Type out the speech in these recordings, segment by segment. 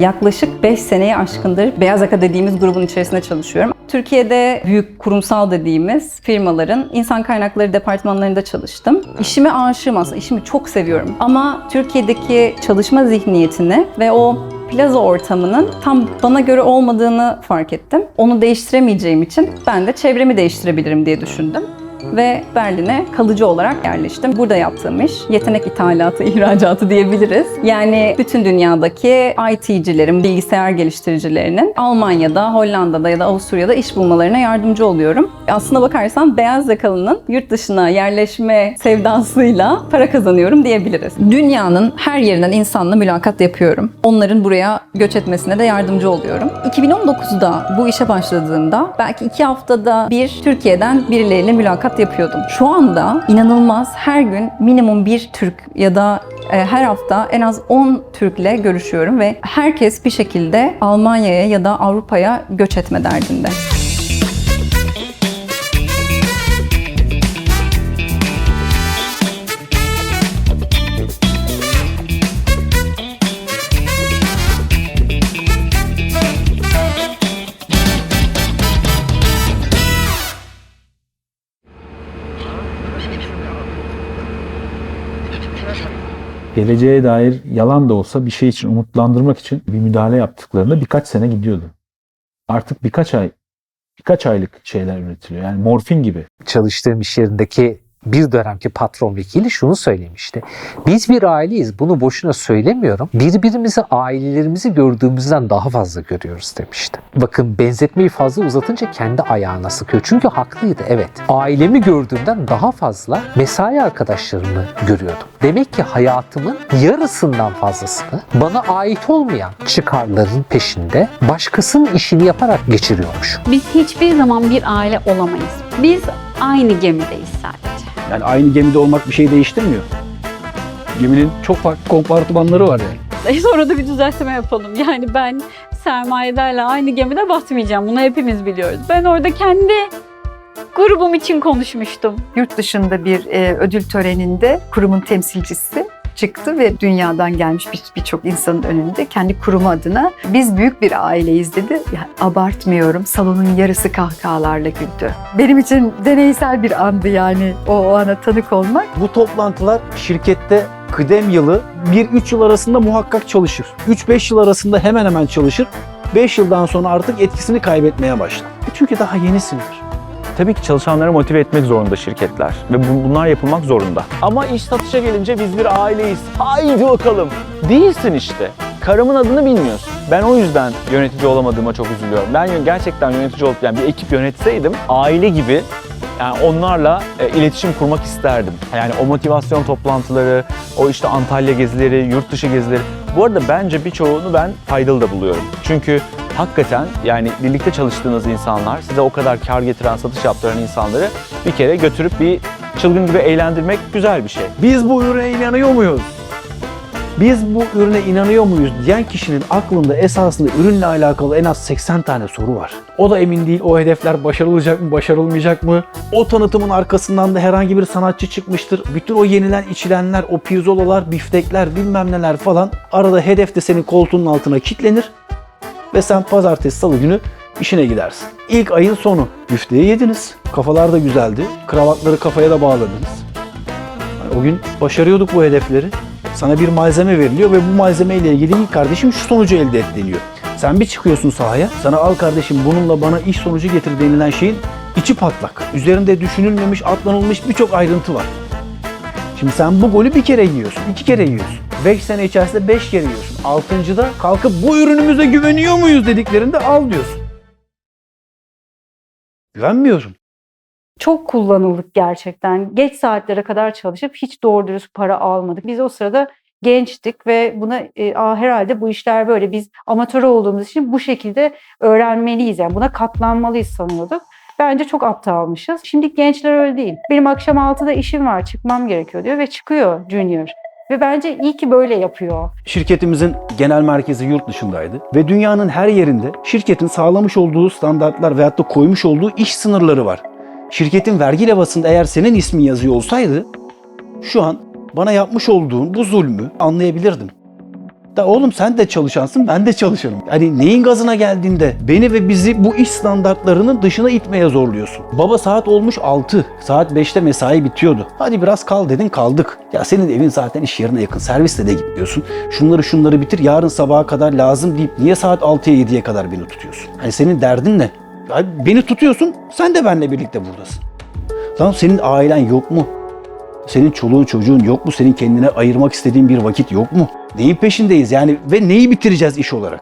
Yaklaşık 5 seneye aşkındır Beyaz Yaka dediğimiz grubun içerisinde çalışıyorum. Türkiye'de büyük kurumsal dediğimiz firmaların insan kaynakları departmanlarında çalıştım. İşime aşığım aslında, işimi çok seviyorum. Ama Türkiye'deki çalışma zihniyetini ve o plaza ortamının tam bana göre olmadığını fark ettim. Onu değiştiremeyeceğim için ben de çevremi değiştirebilirim diye düşündüm ve Berlin'e kalıcı olarak yerleştim. Burada yaptığım iş yetenek ithalatı, ihracatı diyebiliriz. Yani bütün dünyadaki IT'cilerin, bilgisayar geliştiricilerinin Almanya'da, Hollanda'da ya da Avusturya'da iş bulmalarına yardımcı oluyorum. Aslına bakarsan beyaz yakalının yurt dışına yerleşme sevdasıyla para kazanıyorum diyebiliriz. Dünyanın her yerinden insanla mülakat yapıyorum. Onların buraya göç etmesine de yardımcı oluyorum. 2019'da bu işe başladığımda belki iki haftada bir Türkiye'den birileriyle mülakat yapıyordum. Şu anda inanılmaz her gün minimum bir Türk ya da e, her hafta en az 10 Türk'le görüşüyorum ve herkes bir şekilde Almanya'ya ya da Avrupa'ya göç etme derdinde. Geleceğe dair yalan da olsa bir şey için umutlandırmak için bir müdahale yaptıklarında birkaç sene gidiyordu. Artık birkaç ay, birkaç aylık şeyler üretiliyor. Yani morfin gibi. çalıştığım iş yerindeki bir dönemki patron vekili şunu söylemişti. Biz bir aileyiz. Bunu boşuna söylemiyorum. Birbirimizi ailelerimizi gördüğümüzden daha fazla görüyoruz demişti. Bakın benzetmeyi fazla uzatınca kendi ayağına sıkıyor. Çünkü haklıydı evet. Ailemi gördüğümden daha fazla mesai arkadaşlarımı görüyordum. Demek ki hayatımın yarısından fazlasını bana ait olmayan çıkarların peşinde başkasının işini yaparak geçiriyormuş. Biz hiçbir zaman bir aile olamayız. Biz aynı gemideyiz sadece. Yani aynı gemide olmak bir şey değiştirmiyor. Geminin çok farklı kompartımanları var yani. Sonra da bir düzeltme yapalım. Yani ben sermayedarla aynı gemide batmayacağım. Bunu hepimiz biliyoruz. Ben orada kendi grubum için konuşmuştum. yurt dışında bir e, ödül töreninde kurumun temsilcisi çıktı ve dünyadan gelmiş bir- birçok insanın önünde kendi kurumu adına biz büyük bir aileyiz dedi. Ya, abartmıyorum salonun yarısı kahkahalarla güldü. Benim için deneysel bir andı yani o, o ana tanık olmak. Bu toplantılar şirkette kıdem yılı 1-3 yıl arasında muhakkak çalışır. 3-5 yıl arasında hemen hemen çalışır. 5 yıldan sonra artık etkisini kaybetmeye başlar. Çünkü daha yenisindir. Tabii ki çalışanları motive etmek zorunda şirketler ve bu- bunlar yapılmak zorunda. Ama iş satışa gelince biz bir aileyiz. Haydi bakalım. Değilsin işte. Karımın adını bilmiyorsun. Ben o yüzden yönetici olamadığıma çok üzülüyorum. Ben gerçekten yönetici olup yani bir ekip yönetseydim aile gibi yani onlarla e, iletişim kurmak isterdim. Yani o motivasyon toplantıları, o işte Antalya gezileri, yurt dışı gezileri. Bu arada bence birçoğunu ben faydalı da buluyorum. Çünkü hakikaten yani birlikte çalıştığınız insanlar, size o kadar kar getiren, satış yaptıran insanları bir kere götürüp bir çılgın gibi eğlendirmek güzel bir şey. Biz bu ürüne inanıyor muyuz? Biz bu ürüne inanıyor muyuz diyen kişinin aklında esasında ürünle alakalı en az 80 tane soru var. O da emin değil o hedefler başarılacak mı, başarılmayacak mı? O tanıtımın arkasından da herhangi bir sanatçı çıkmıştır. Bütün o yenilen içilenler, o pirzolalar, biftekler bilmem neler falan arada hedef de senin koltuğunun altına kilitlenir ve sen pazartesi salı günü işine gidersin. İlk ayın sonu büfteyi yediniz. Kafalar da güzeldi. Kravatları kafaya da bağladınız. O gün başarıyorduk bu hedefleri. Sana bir malzeme veriliyor ve bu malzeme ile ilgili "İyi kardeşim şu sonucu elde et deniyor. Sen bir çıkıyorsun sahaya. Sana al kardeşim bununla bana iş sonucu getir denilen şeyin içi patlak. Üzerinde düşünülmemiş, atlanılmış birçok ayrıntı var. Şimdi sen bu golü bir kere yiyorsun, iki kere yiyorsun. Beş sene içerisinde beş kere yiyorsun. Altıncıda kalkıp bu ürünümüze güveniyor muyuz dediklerinde al diyorsun. Güvenmiyorum. çok kullanıldık gerçekten. Geç saatlere kadar çalışıp hiç doğru dürüst para almadık. Biz o sırada gençtik ve buna e, Aa, herhalde bu işler böyle biz amatör olduğumuz için bu şekilde öğrenmeliyiz. Yani buna katlanmalıyız sanıyorduk. Bence çok aptalmışız. Şimdi gençler öyle değil. Benim akşam 6'da işim var çıkmam gerekiyor diyor ve çıkıyor Junior. Ve bence iyi ki böyle yapıyor. Şirketimizin genel merkezi yurt dışındaydı ve dünyanın her yerinde şirketin sağlamış olduğu standartlar veyahut da koymuş olduğu iş sınırları var. Şirketin vergi levhasında eğer senin ismin yazıyor olsaydı şu an bana yapmış olduğun bu zulmü anlayabilirdim. Da oğlum sen de çalışansın, ben de çalışırım. Hani neyin gazına geldiğinde beni ve bizi bu iş standartlarının dışına itmeye zorluyorsun. Baba saat olmuş 6, saat 5'te mesai bitiyordu. Hadi biraz kal dedin kaldık. Ya senin evin zaten iş yerine yakın, servisle de gitmiyorsun. Şunları şunları bitir, yarın sabaha kadar lazım deyip niye saat 6'ya 7'ye kadar beni tutuyorsun? Hani senin derdin ne? Ya beni tutuyorsun, sen de benimle birlikte buradasın. Lan senin ailen yok mu? Senin çoluğun çocuğun yok mu? Senin kendine ayırmak istediğin bir vakit yok mu? Neyin peşindeyiz yani ve neyi bitireceğiz iş olarak?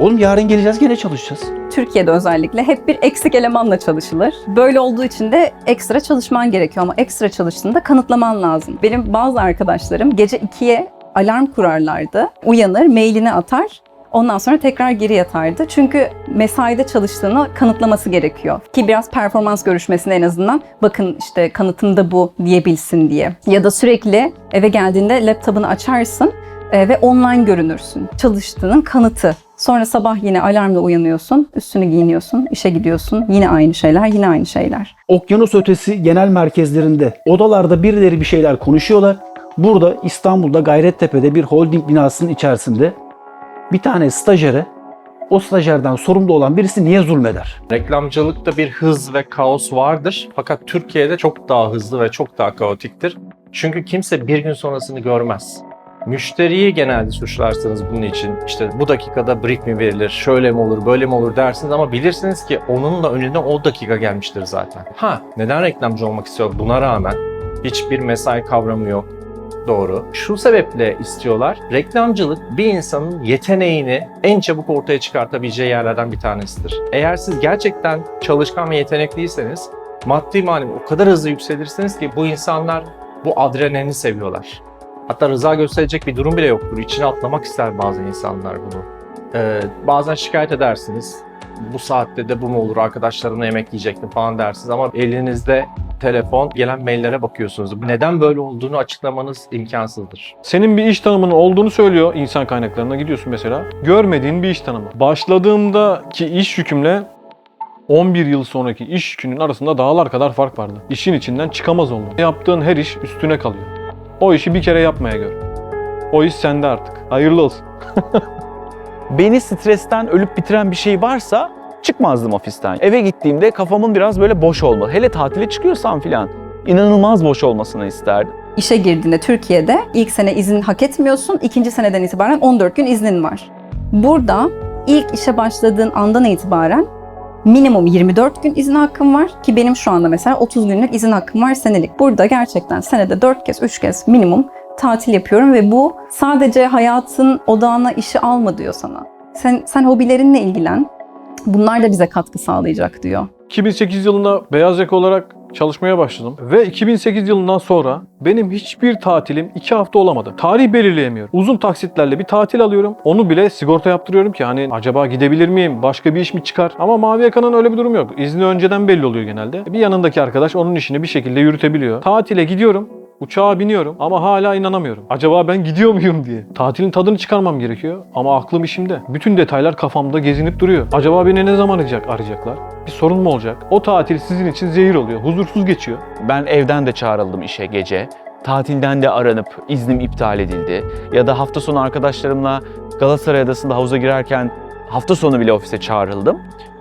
Oğlum yarın geleceğiz gene çalışacağız. Türkiye'de özellikle hep bir eksik elemanla çalışılır. Böyle olduğu için de ekstra çalışman gerekiyor ama ekstra çalıştığında kanıtlaman lazım. Benim bazı arkadaşlarım gece 2'ye alarm kurarlardı. Uyanır, mailini atar. Ondan sonra tekrar geri yatardı. Çünkü mesaide çalıştığını kanıtlaması gerekiyor. Ki biraz performans görüşmesinde en azından bakın işte kanıtım da bu diyebilsin diye. Ya da sürekli eve geldiğinde laptopunu açarsın e, ve online görünürsün. Çalıştığının kanıtı. Sonra sabah yine alarmla uyanıyorsun, üstünü giyiniyorsun, işe gidiyorsun. Yine aynı şeyler, yine aynı şeyler. Okyanus ötesi genel merkezlerinde odalarda birileri bir şeyler konuşuyorlar. Burada İstanbul'da Gayrettepe'de bir holding binasının içerisinde bir tane stajyere o stajyerden sorumlu olan birisi niye zulmeder? Reklamcılıkta bir hız ve kaos vardır. Fakat Türkiye'de çok daha hızlı ve çok daha kaotiktir. Çünkü kimse bir gün sonrasını görmez. Müşteriyi genelde suçlarsınız bunun için. İşte bu dakikada brief mi verilir, şöyle mi olur, böyle mi olur dersiniz ama bilirsiniz ki onun da önüne o dakika gelmiştir zaten. Ha, neden reklamcı olmak istiyor buna rağmen? Hiçbir mesai kavramı yok. Doğru. Şu sebeple istiyorlar. Reklamcılık bir insanın yeteneğini en çabuk ortaya çıkartabileceği yerlerden bir tanesidir. Eğer siz gerçekten çalışkan ve yetenekliyseniz maddi manevi o kadar hızlı yükselirsiniz ki bu insanlar bu adrenalini seviyorlar. Hatta rıza gösterecek bir durum bile yoktur. İçine atlamak ister bazı insanlar bunu. Ee, bazen şikayet edersiniz. Bu saatte de bu mu olur, arkadaşlarımla yemek yiyecektim falan dersiniz ama elinizde telefon, gelen maillere bakıyorsunuz. Neden böyle olduğunu açıklamanız imkansızdır. Senin bir iş tanımının olduğunu söylüyor insan kaynaklarına gidiyorsun mesela. Görmediğin bir iş tanımı. Başladığımdaki iş yükümle 11 yıl sonraki iş yükünün arasında dağlar kadar fark vardı. İşin içinden çıkamaz oldum. Yaptığın her iş üstüne kalıyor. O işi bir kere yapmaya gör. O iş sende artık. Hayırlı olsun. Beni stresten ölüp bitiren bir şey varsa çıkmazdım ofisten. Eve gittiğimde kafamın biraz böyle boş olmalı. Hele tatile çıkıyorsam filan inanılmaz boş olmasını isterdim. İşe girdiğinde Türkiye'de ilk sene izin hak etmiyorsun, ikinci seneden itibaren 14 gün iznin var. Burada ilk işe başladığın andan itibaren minimum 24 gün izin hakkım var ki benim şu anda mesela 30 günlük izin hakkım var senelik. Burada gerçekten senede 4 kez 3 kez minimum tatil yapıyorum ve bu sadece hayatın odağına işi alma diyor sana. Sen, sen hobilerinle ilgilen. Bunlar da bize katkı sağlayacak diyor. 2008 yılında beyaz yaka olarak çalışmaya başladım. Ve 2008 yılından sonra benim hiçbir tatilim 2 hafta olamadı. Tarih belirleyemiyorum. Uzun taksitlerle bir tatil alıyorum. Onu bile sigorta yaptırıyorum ki hani acaba gidebilir miyim? Başka bir iş mi çıkar? Ama Mavi Yaka'nın öyle bir durum yok. İzni önceden belli oluyor genelde. Bir yanındaki arkadaş onun işini bir şekilde yürütebiliyor. Tatile gidiyorum. Uçağa biniyorum ama hala inanamıyorum. Acaba ben gidiyor muyum diye. Tatilin tadını çıkarmam gerekiyor ama aklım işimde. Bütün detaylar kafamda gezinip duruyor. Acaba beni ne zaman arayacak, arayacaklar? Bir sorun mu olacak? O tatil sizin için zehir oluyor. Huzursuz geçiyor. Ben evden de çağrıldım işe gece. Tatilden de aranıp iznim iptal edildi. Ya da hafta sonu arkadaşlarımla Galatasaray Adası'nda havuza girerken hafta sonu bile ofise çağrıldım.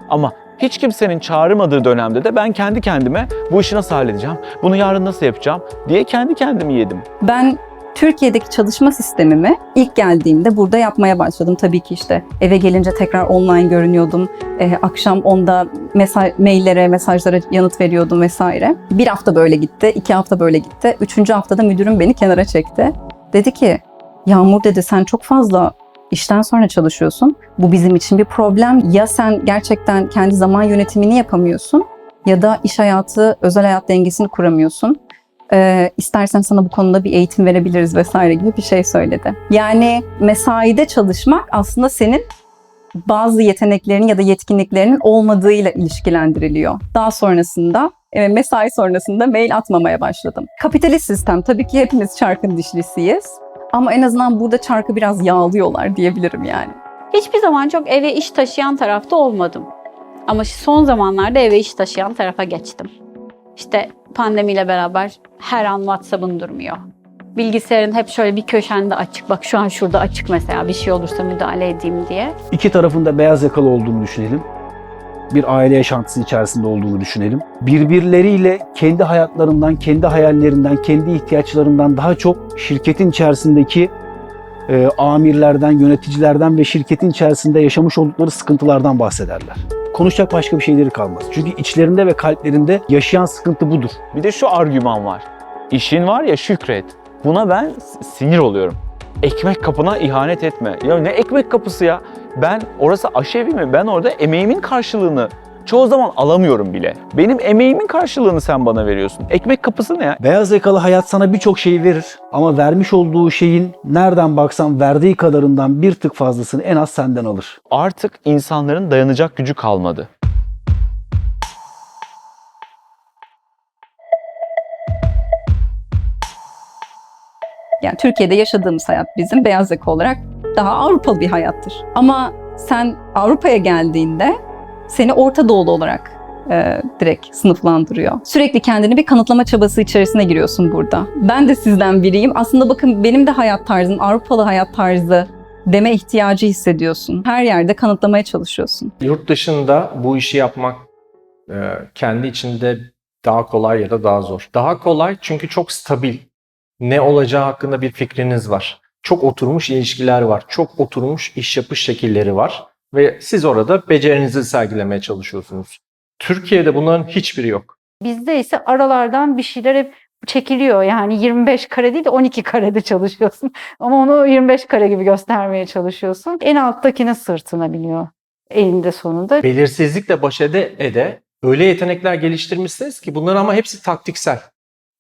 Ama hiç kimsenin çağırmadığı dönemde de ben kendi kendime bu işi nasıl halledeceğim, bunu yarın nasıl yapacağım diye kendi kendimi yedim. Ben Türkiye'deki çalışma sistemimi ilk geldiğimde burada yapmaya başladım. Tabii ki işte eve gelince tekrar online görünüyordum. Ee, akşam onda mesaj, maillere, mesajlara yanıt veriyordum vesaire. Bir hafta böyle gitti, iki hafta böyle gitti. Üçüncü haftada müdürüm beni kenara çekti. Dedi ki, Yağmur dedi sen çok fazla işten sonra çalışıyorsun. Bu bizim için bir problem. Ya sen gerçekten kendi zaman yönetimini yapamıyorsun ya da iş hayatı, özel hayat dengesini kuramıyorsun. Ee, istersen sana bu konuda bir eğitim verebiliriz vesaire gibi bir şey söyledi. Yani mesaide çalışmak aslında senin bazı yeteneklerinin ya da yetkinliklerinin olmadığıyla ilişkilendiriliyor. Daha sonrasında e, mesai sonrasında mail atmamaya başladım. Kapitalist sistem tabii ki hepimiz çarkın dişlisiyiz. Ama en azından burada çarkı biraz yağlıyorlar diyebilirim yani. Hiçbir zaman çok eve iş taşıyan tarafta olmadım. Ama son zamanlarda eve iş taşıyan tarafa geçtim. İşte pandemiyle beraber her an WhatsApp'ın durmuyor. Bilgisayarın hep şöyle bir köşende açık. Bak şu an şurada açık mesela bir şey olursa müdahale edeyim diye. İki tarafında beyaz yakalı olduğunu düşünelim. Bir aile yaşantısı içerisinde olduğunu düşünelim. Birbirleriyle kendi hayatlarından, kendi hayallerinden, kendi ihtiyaçlarından daha çok şirketin içerisindeki e, amirlerden, yöneticilerden ve şirketin içerisinde yaşamış oldukları sıkıntılardan bahsederler. Konuşacak başka bir şeyleri kalmaz. Çünkü içlerinde ve kalplerinde yaşayan sıkıntı budur. Bir de şu argüman var. İşin var ya şükret. Buna ben sinir oluyorum. Ekmek kapına ihanet etme. Ya ne ekmek kapısı ya? Ben orası aşevi mi? Ben orada emeğimin karşılığını çoğu zaman alamıyorum bile. Benim emeğimin karşılığını sen bana veriyorsun. Ekmek kapısı ne ya? Beyaz yakalı hayat sana birçok şeyi verir ama vermiş olduğu şeyin nereden baksan verdiği kadarından bir tık fazlasını en az senden alır. Artık insanların dayanacak gücü kalmadı. Yani Türkiye'de yaşadığımız hayat bizim beyaz yaka olarak daha Avrupalı bir hayattır. Ama sen Avrupa'ya geldiğinde seni Orta Doğulu olarak e, direkt sınıflandırıyor. Sürekli kendini bir kanıtlama çabası içerisine giriyorsun burada. Ben de sizden biriyim. Aslında bakın benim de hayat tarzım Avrupalı hayat tarzı deme ihtiyacı hissediyorsun. Her yerde kanıtlamaya çalışıyorsun. Yurt dışında bu işi yapmak e, kendi içinde daha kolay ya da daha zor. Daha kolay çünkü çok stabil. Ne olacağı hakkında bir fikriniz var. Çok oturmuş ilişkiler var. Çok oturmuş iş yapış şekilleri var. Ve siz orada becerinizi sergilemeye çalışıyorsunuz. Türkiye'de bunların hiçbiri yok. Bizde ise aralardan bir şeyler hep çekiliyor. Yani 25 kare değil de 12 karede çalışıyorsun. Ama onu 25 kare gibi göstermeye çalışıyorsun. En alttakinin sırtına biniyor elinde sonunda. Belirsizlikle baş ede ede öyle yetenekler geliştirmişsiniz ki bunların ama hepsi taktiksel.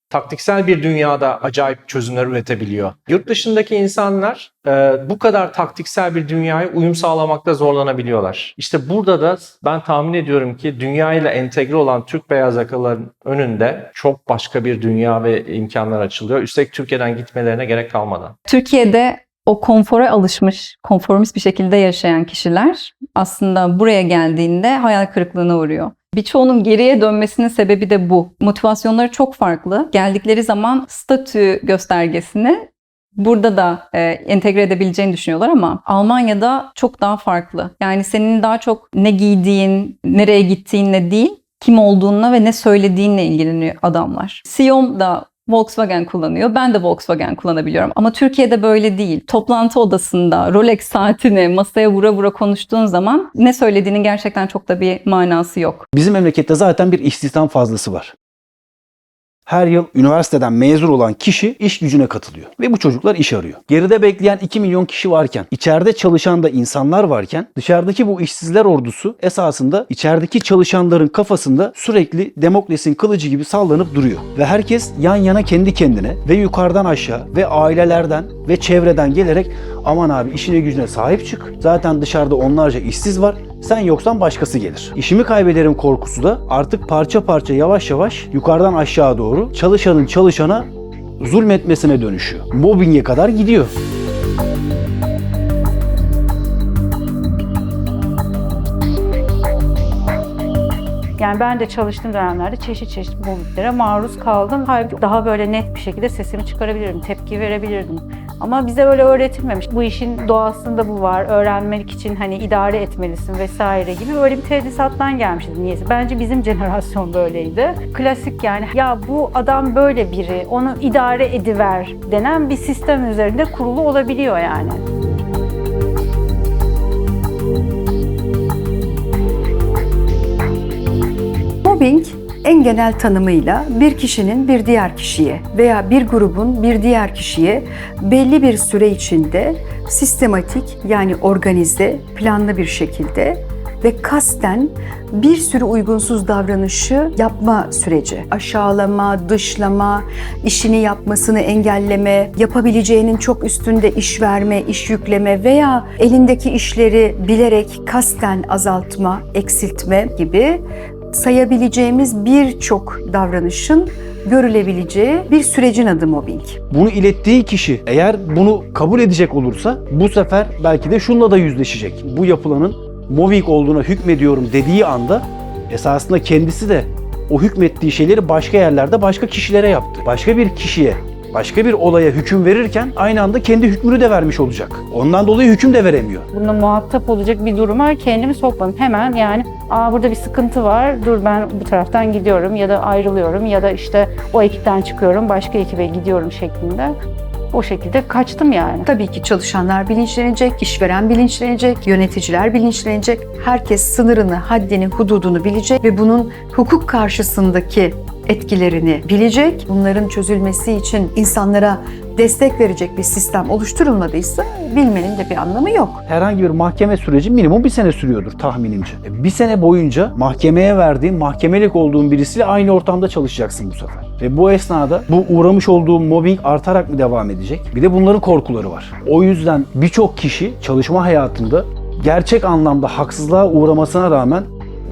Taktiksel bir dünyada acayip çözümler üretebiliyor. Yurt dışındaki insanlar e, bu kadar taktiksel bir dünyaya uyum sağlamakta zorlanabiliyorlar. İşte burada da ben tahmin ediyorum ki dünyayla entegre olan Türk beyaz yakalıların önünde çok başka bir dünya ve imkanlar açılıyor. Üstelik Türkiye'den gitmelerine gerek kalmadan. Türkiye'de o konfora alışmış, konformist bir şekilde yaşayan kişiler aslında buraya geldiğinde hayal kırıklığına uğruyor. Birçoğunun geriye dönmesinin sebebi de bu. Motivasyonları çok farklı. Geldikleri zaman statü göstergesini burada da e, entegre edebileceğini düşünüyorlar ama Almanya'da çok daha farklı. Yani senin daha çok ne giydiğin, nereye gittiğinle değil, kim olduğunla ve ne söylediğinle ilgileniyor adamlar. CEO'm da Volkswagen kullanıyor. Ben de Volkswagen kullanabiliyorum. Ama Türkiye'de böyle değil. Toplantı odasında Rolex saatini masaya vura vura konuştuğun zaman ne söylediğinin gerçekten çok da bir manası yok. Bizim memlekette zaten bir istihdam fazlası var. Her yıl üniversiteden mezun olan kişi iş gücüne katılıyor ve bu çocuklar iş arıyor. Geride bekleyen 2 milyon kişi varken, içeride çalışan da insanlar varken dışarıdaki bu işsizler ordusu esasında içerideki çalışanların kafasında sürekli Demokles'in kılıcı gibi sallanıp duruyor. Ve herkes yan yana kendi kendine ve yukarıdan aşağı ve ailelerden ve çevreden gelerek aman abi işine gücüne sahip çık. Zaten dışarıda onlarca işsiz var. Sen yoksan başkası gelir. İşimi kaybederim korkusu da artık parça parça yavaş yavaş yukarıdan aşağı doğru çalışanın çalışana zulmetmesine dönüşüyor. Mobbinge kadar gidiyor. Yani ben de çalıştığım dönemlerde çeşit çeşit mobbetlere maruz kaldım. Halbuki daha böyle net bir şekilde sesimi çıkarabilirdim, tepki verebilirdim. Ama bize öyle öğretilmemiş. Bu işin doğasında bu var. Öğrenmek için hani idare etmelisin vesaire gibi böyle bir tedrisattan gelmişiz niyeyse. Bence bizim jenerasyon böyleydi. Klasik yani ya bu adam böyle biri, onu idare ediver denen bir sistem üzerinde kurulu olabiliyor yani. Mobbing en genel tanımıyla bir kişinin bir diğer kişiye veya bir grubun bir diğer kişiye belli bir süre içinde sistematik yani organize, planlı bir şekilde ve kasten bir sürü uygunsuz davranışı yapma süreci. Aşağılama, dışlama, işini yapmasını engelleme, yapabileceğinin çok üstünde iş verme, iş yükleme veya elindeki işleri bilerek kasten azaltma, eksiltme gibi sayabileceğimiz birçok davranışın görülebileceği bir sürecin adı mobbing. Bunu ilettiği kişi eğer bunu kabul edecek olursa bu sefer belki de şununla da yüzleşecek. Bu yapılanın mobbing olduğuna hükmediyorum dediği anda esasında kendisi de o hükmettiği şeyleri başka yerlerde başka kişilere yaptı. Başka bir kişiye başka bir olaya hüküm verirken aynı anda kendi hükmünü de vermiş olacak. Ondan dolayı hüküm de veremiyor. Buna muhatap olacak bir duruma kendimi sokmadım. Hemen yani aa burada bir sıkıntı var. Dur ben bu taraftan gidiyorum ya da ayrılıyorum ya da işte o ekipten çıkıyorum başka ekibe gidiyorum şeklinde. O şekilde kaçtım yani. Tabii ki çalışanlar bilinçlenecek, işveren bilinçlenecek, yöneticiler bilinçlenecek. Herkes sınırını, haddini, hududunu bilecek ve bunun hukuk karşısındaki etkilerini bilecek. Bunların çözülmesi için insanlara destek verecek bir sistem oluşturulmadıysa bilmenin de bir anlamı yok. Herhangi bir mahkeme süreci minimum bir sene sürüyordur tahminimce. E, Bir sene boyunca mahkemeye verdiğin, mahkemelik olduğun birisiyle aynı ortamda çalışacaksın bu sefer. Ve bu esnada bu uğramış olduğun mobbing artarak mı devam edecek? Bir de bunların korkuları var. O yüzden birçok kişi çalışma hayatında gerçek anlamda haksızlığa uğramasına rağmen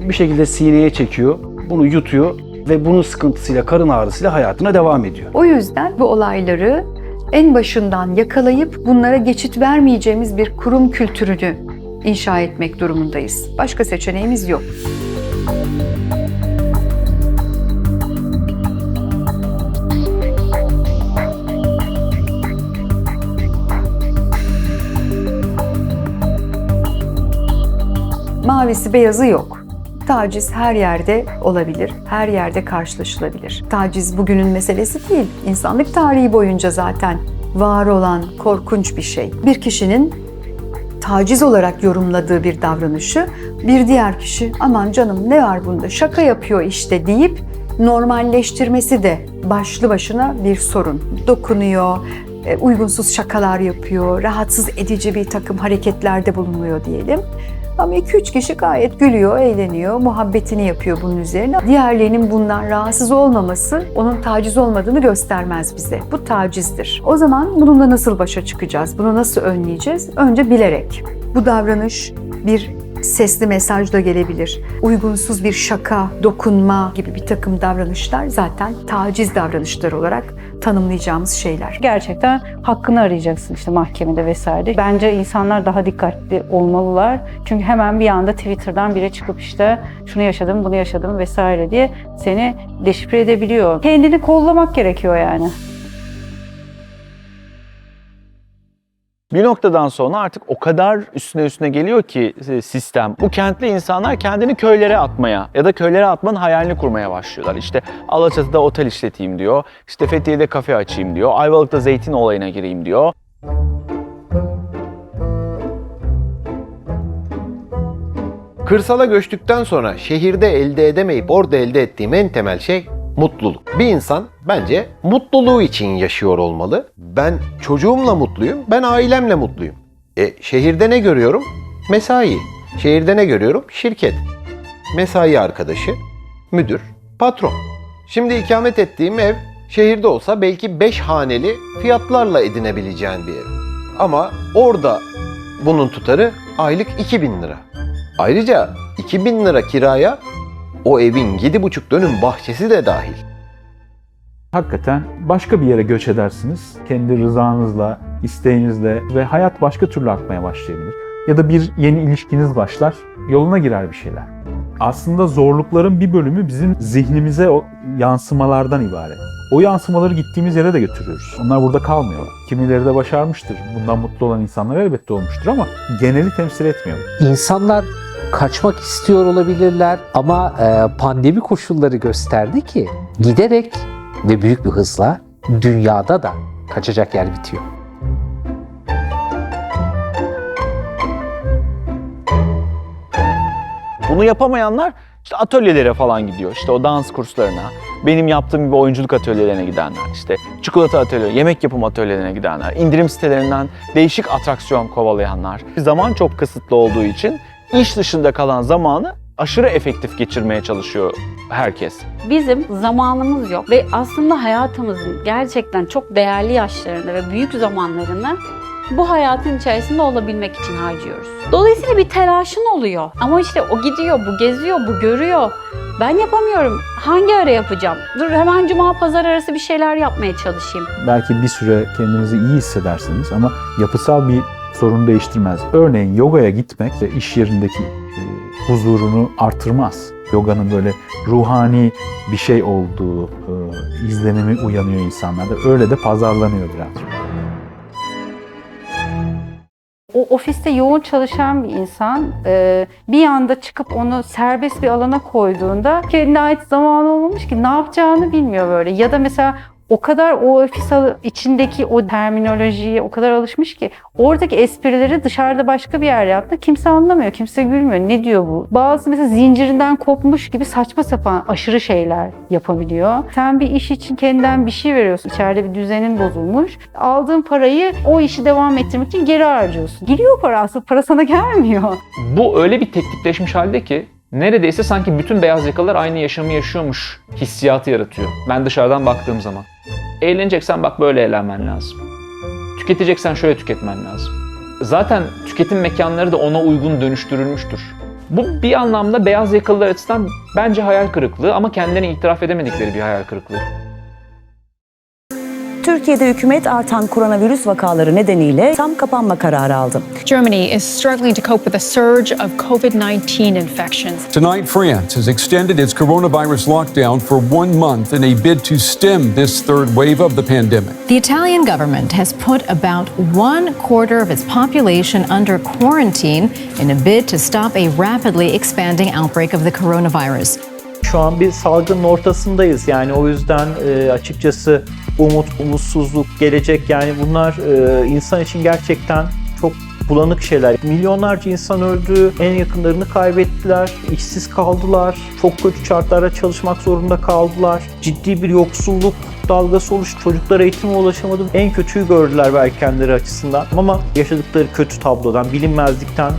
bir şekilde sineye çekiyor, bunu yutuyor ve bunun sıkıntısıyla, karın ağrısıyla hayatına devam ediyor. O yüzden bu olayları en başından yakalayıp bunlara geçit vermeyeceğimiz bir kurum kültürünü inşa etmek durumundayız. Başka seçeneğimiz yok. Mavisi beyazı yok. Taciz her yerde olabilir, her yerde karşılaşılabilir. Taciz bugünün meselesi değil. İnsanlık tarihi boyunca zaten var olan korkunç bir şey. Bir kişinin taciz olarak yorumladığı bir davranışı bir diğer kişi aman canım ne var bunda şaka yapıyor işte deyip normalleştirmesi de başlı başına bir sorun. Dokunuyor, e, uygunsuz şakalar yapıyor, rahatsız edici bir takım hareketlerde bulunuyor diyelim. Ama 2-3 kişi gayet gülüyor, eğleniyor, muhabbetini yapıyor bunun üzerine. Diğerlerinin bundan rahatsız olmaması onun taciz olmadığını göstermez bize. Bu tacizdir. O zaman bununla nasıl başa çıkacağız? Bunu nasıl önleyeceğiz? Önce bilerek. Bu davranış bir sesli mesaj da gelebilir. Uygunsuz bir şaka, dokunma gibi bir takım davranışlar zaten taciz davranışları olarak tanımlayacağımız şeyler. Gerçekten hakkını arayacaksın işte mahkemede vesaire. Bence insanlar daha dikkatli olmalılar. Çünkü hemen bir anda Twitter'dan biri çıkıp işte şunu yaşadım, bunu yaşadım vesaire diye seni deşifre edebiliyor. Kendini kollamak gerekiyor yani. Bir noktadan sonra artık o kadar üstüne üstüne geliyor ki e, sistem. Bu kentli insanlar kendini köylere atmaya ya da köylere atmanın hayalini kurmaya başlıyorlar. İşte Alaçatı'da otel işleteyim diyor. İşte Fethiye'de kafe açayım diyor. Ayvalık'ta zeytin olayına gireyim diyor. Kırsala göçtükten sonra şehirde elde edemeyip orada elde ettiğim en temel şey mutluluk. Bir insan bence mutluluğu için yaşıyor olmalı. Ben çocuğumla mutluyum, ben ailemle mutluyum. E şehirde ne görüyorum? Mesai. Şehirde ne görüyorum? Şirket. Mesai arkadaşı, müdür, patron. Şimdi ikamet ettiğim ev şehirde olsa belki 5 haneli fiyatlarla edinebileceğin bir ev. Ama orada bunun tutarı aylık 2000 lira. Ayrıca 2000 lira kiraya o evin 7,5 dönüm bahçesi de dahil. Hakikaten başka bir yere göç edersiniz. Kendi rızanızla, isteğinizle ve hayat başka türlü akmaya başlayabilir. Ya da bir yeni ilişkiniz başlar, yoluna girer bir şeyler. Aslında zorlukların bir bölümü bizim zihnimize o yansımalardan ibaret. O yansımaları gittiğimiz yere de götürüyoruz. Onlar burada kalmıyor. Kimileri de başarmıştır. Bundan mutlu olan insanlar elbette olmuştur ama geneli temsil etmiyor. İnsanlar kaçmak istiyor olabilirler ama e, pandemi koşulları gösterdi ki giderek ve büyük bir hızla dünyada da kaçacak yer bitiyor. Bunu yapamayanlar işte atölyelere falan gidiyor. İşte o dans kurslarına, benim yaptığım gibi oyunculuk atölyelerine gidenler, işte çikolata atölyeleri, yemek yapım atölyelerine gidenler, indirim sitelerinden değişik atraksiyon kovalayanlar. Zaman çok kısıtlı olduğu için iş dışında kalan zamanı aşırı efektif geçirmeye çalışıyor herkes. Bizim zamanımız yok ve aslında hayatımızın gerçekten çok değerli yaşlarını ve büyük zamanlarını bu hayatın içerisinde olabilmek için harcıyoruz. Dolayısıyla bir telaşın oluyor. Ama işte o gidiyor, bu geziyor, bu görüyor. Ben yapamıyorum. Hangi ara yapacağım? Dur hemen cuma pazar arası bir şeyler yapmaya çalışayım. Belki bir süre kendinizi iyi hissedersiniz ama yapısal bir sorun değiştirmez. Örneğin yogaya gitmek de iş yerindeki e, huzurunu artırmaz. Yoganın böyle ruhani bir şey olduğu e, izlenimi uyanıyor insanlarda. Öyle de pazarlanıyor birazcık. o ofiste yoğun çalışan bir insan e, bir anda çıkıp onu serbest bir alana koyduğunda kendine ait zamanı olmamış ki ne yapacağını bilmiyor böyle. Ya da mesela o kadar o ofis içindeki o terminolojiye o kadar alışmış ki oradaki esprileri dışarıda başka bir yer yaptı. Kimse anlamıyor, kimse gülmüyor. Ne diyor bu? Bazı mesela zincirinden kopmuş gibi saçma sapan aşırı şeyler yapabiliyor. Sen bir iş için kendinden bir şey veriyorsun. İçeride bir düzenin bozulmuş. Aldığın parayı o işi devam ettirmek için geri harcıyorsun. Giriyor para aslında para sana gelmiyor. Bu öyle bir teklifleşmiş halde ki neredeyse sanki bütün beyaz yakalılar aynı yaşamı yaşıyormuş hissiyatı yaratıyor. Ben dışarıdan baktığım zaman. Eğleneceksen bak böyle eğlenmen lazım. Tüketeceksen şöyle tüketmen lazım. Zaten tüketim mekanları da ona uygun dönüştürülmüştür. Bu bir anlamda beyaz yakalılar açısından bence hayal kırıklığı ama kendilerini itiraf edemedikleri bir hayal kırıklığı. Türkiye'de hükümet artan koronavirüs vakaları nedeniyle tam kapanma kararı aldı. Germany is struggling to cope with a surge of COVID 19 infections. Tonight, France has extended its coronavirus lockdown for one month in a bid to stem this third wave of the pandemic. The Italian government has put about one quarter of its population under quarantine in a bid to stop a rapidly expanding outbreak of the coronavirus. Şu an bir salgının ortasındayız. Yani o yüzden e, açıkçası umut, umutsuzluk, gelecek yani bunlar e, insan için gerçekten çok bulanık şeyler. Milyonlarca insan öldü, en yakınlarını kaybettiler, işsiz kaldılar, çok kötü şartlarda çalışmak zorunda kaldılar. Ciddi bir yoksulluk dalgası oluştu. Çocuklar eğitime ulaşamadı. En kötüyü gördüler belki kendileri açısından. Ama yaşadıkları kötü tablodan, bilinmezlikten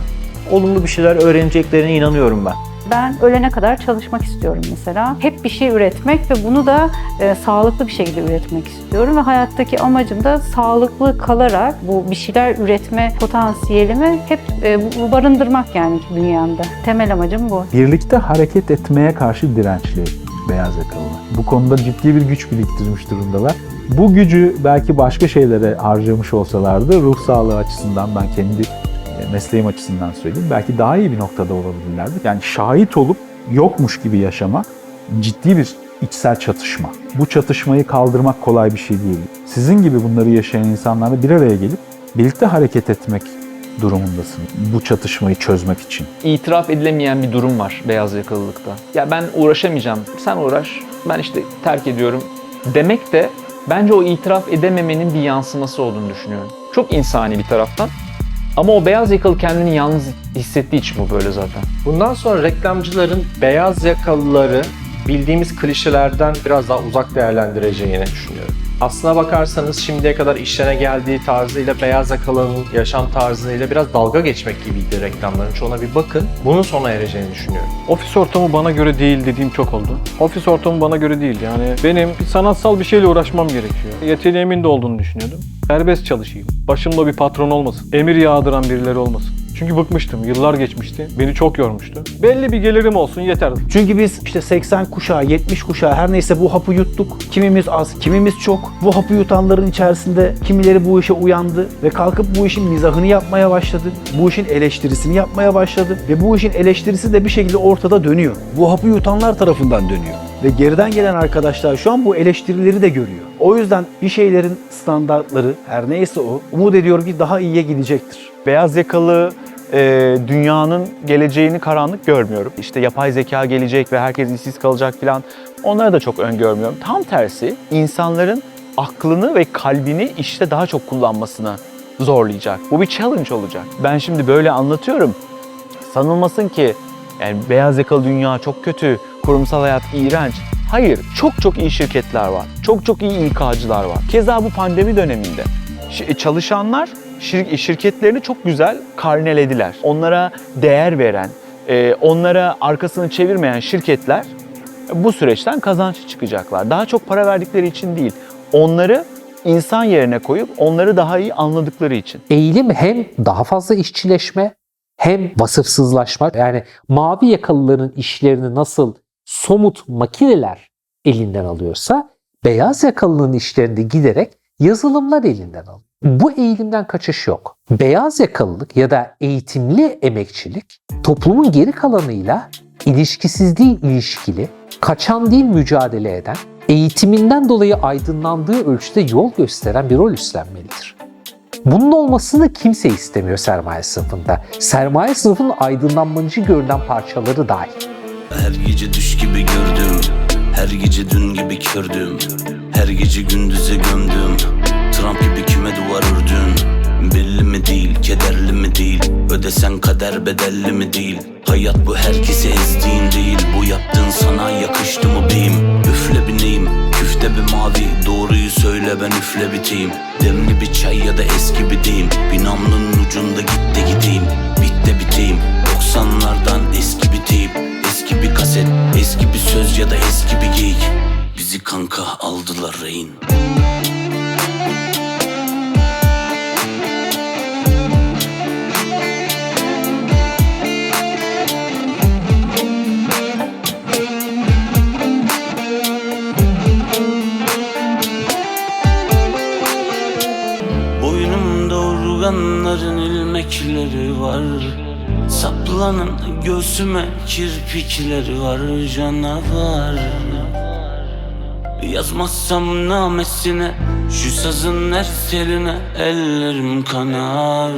olumlu bir şeyler öğreneceklerine inanıyorum ben. Ben ölene kadar çalışmak istiyorum mesela. Hep bir şey üretmek ve bunu da e, sağlıklı bir şekilde üretmek istiyorum ve hayattaki amacım da sağlıklı kalarak bu bir şeyler üretme potansiyelimi hep e, bu- barındırmak yani bünyemde. Temel amacım bu. Birlikte hareket etmeye karşı dirençli beyaz yakalılar. Bu konuda ciddi bir güç biriktirmiş durumdalar. Bu gücü belki başka şeylere harcamış olsalardı ruh sağlığı açısından ben kendi mesleğim açısından söyleyeyim. Belki daha iyi bir noktada olabilirlerdi. Yani şahit olup yokmuş gibi yaşamak ciddi bir içsel çatışma. Bu çatışmayı kaldırmak kolay bir şey değil. Sizin gibi bunları yaşayan insanlarla bir araya gelip birlikte hareket etmek durumundasın. Bu çatışmayı çözmek için. itiraf edilemeyen bir durum var beyaz yakalılıkta. Ya ben uğraşamayacağım, sen uğraş, ben işte terk ediyorum demek de bence o itiraf edememenin bir yansıması olduğunu düşünüyorum. Çok insani bir taraftan. Ama o beyaz yakalı kendini yalnız hissettiği için bu böyle zaten. Bundan sonra reklamcıların beyaz yakalıları bildiğimiz klişelerden biraz daha uzak değerlendireceğini düşünüyorum. Aslına bakarsanız şimdiye kadar işlerine geldiği tarzıyla beyaz yakalının yaşam tarzıyla biraz dalga geçmek gibiydi reklamların çoğuna bir bakın. Bunun sona ereceğini düşünüyorum. Ofis ortamı bana göre değil dediğim çok oldu. Ofis ortamı bana göre değil. Yani benim bir sanatsal bir şeyle uğraşmam gerekiyor. Yeteneğimin de olduğunu düşünüyordum. Serbest çalışayım. Başımda bir patron olmasın. Emir yağdıran birileri olmasın. Çünkü bıkmıştım. Yıllar geçmişti. Beni çok yormuştu. Belli bir gelirim olsun yeter. Çünkü biz işte 80 kuşağı, 70 kuşağı her neyse bu hapı yuttuk. Kimimiz az, kimimiz çok. Bu hapı yutanların içerisinde kimileri bu işe uyandı ve kalkıp bu işin mizahını yapmaya başladı. Bu işin eleştirisini yapmaya başladı ve bu işin eleştirisi de bir şekilde ortada dönüyor. Bu hapı yutanlar tarafından dönüyor. Ve geriden gelen arkadaşlar şu an bu eleştirileri de görüyor. O yüzden bir şeylerin standartları her neyse o umut ediyorum ki daha iyiye gidecektir. beyaz yakalı e, dünyanın geleceğini karanlık görmüyorum. İşte yapay zeka gelecek ve herkes işsiz kalacak falan. Onları da çok öngörmüyorum. Tam tersi insanların aklını ve kalbini işte daha çok kullanmasını zorlayacak. Bu bir challenge olacak. Ben şimdi böyle anlatıyorum. Sanılmasın ki yani beyaz yakalı dünya çok kötü, kurumsal hayat iğrenç. Hayır, çok çok iyi şirketler var. Çok çok iyi İK'cılar var. Keza bu pandemi döneminde Ş- çalışanlar şir- şirketlerini çok güzel karnelediler. Onlara değer veren, e, onlara arkasını çevirmeyen şirketler bu süreçten kazançlı çıkacaklar. Daha çok para verdikleri için değil, onları insan yerine koyup onları daha iyi anladıkları için. Eğilim hem daha fazla işçileşme hem vasıfsızlaşma. Yani mavi yakalıların işlerini nasıl somut makineler elinden alıyorsa beyaz yakalının işlerinde giderek yazılımlar elinden alıyor. Bu eğilimden kaçış yok. Beyaz yakalılık ya da eğitimli emekçilik toplumun geri kalanıyla ilişkisizliği ilişkili, kaçan değil mücadele eden, eğitiminden dolayı aydınlandığı ölçüde yol gösteren bir rol üstlenmelidir. Bunun olmasını kimse istemiyor sermaye sınıfında. Sermaye sınıfının aydınlanmacı görünen parçaları dahil. Her gece düş gibi gördüm. Her gece dün gibi kördüm. Her gece gündüze gömdüm. Trump gibi kime duvar ördün? Belli mi değil, kederli mi değil? Ödesen kader bedelli mi değil? Hayat bu herkese ezdiğin değil. Bu yaptığın sana yakıştı mı beyim? Üfle bineyim, küfte bir mavi. Doğruyu söyle ben üfle biteyim. Demli bir çay ya da eski bir deyim. Bir namlunun ucunda git de gideyim. Bit de biteyim. 90'lardan eski Eski bir kaset, eski bir söz ya da eski bir geyik Bizi kanka aldılar rehin Saplanan göğsüme kirpikleri var canavar. Yazmazsam namesine Şu sazın her teline ellerim kanar